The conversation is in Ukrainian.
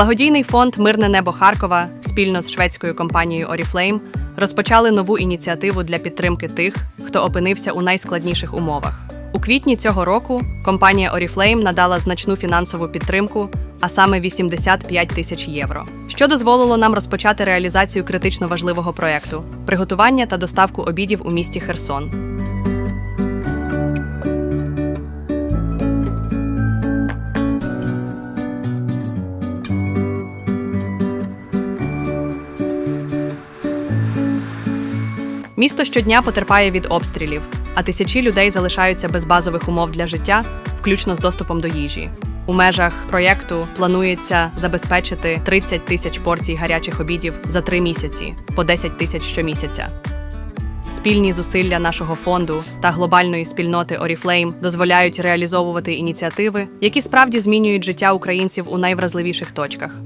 Благодійний фонд Мирне небо Харкова спільно з шведською компанією Oriflame розпочали нову ініціативу для підтримки тих, хто опинився у найскладніших умовах. У квітні цього року компанія Oriflame надала значну фінансову підтримку, а саме 85 тисяч євро, що дозволило нам розпочати реалізацію критично важливого проекту приготування та доставку обідів у місті Херсон. Місто щодня потерпає від обстрілів, а тисячі людей залишаються без базових умов для життя, включно з доступом до їжі. У межах проєкту планується забезпечити 30 тисяч порцій гарячих обідів за три місяці, по 10 тисяч щомісяця. Спільні зусилля нашого фонду та глобальної спільноти Oriflame дозволяють реалізовувати ініціативи, які справді змінюють життя українців у найвразливіших точках.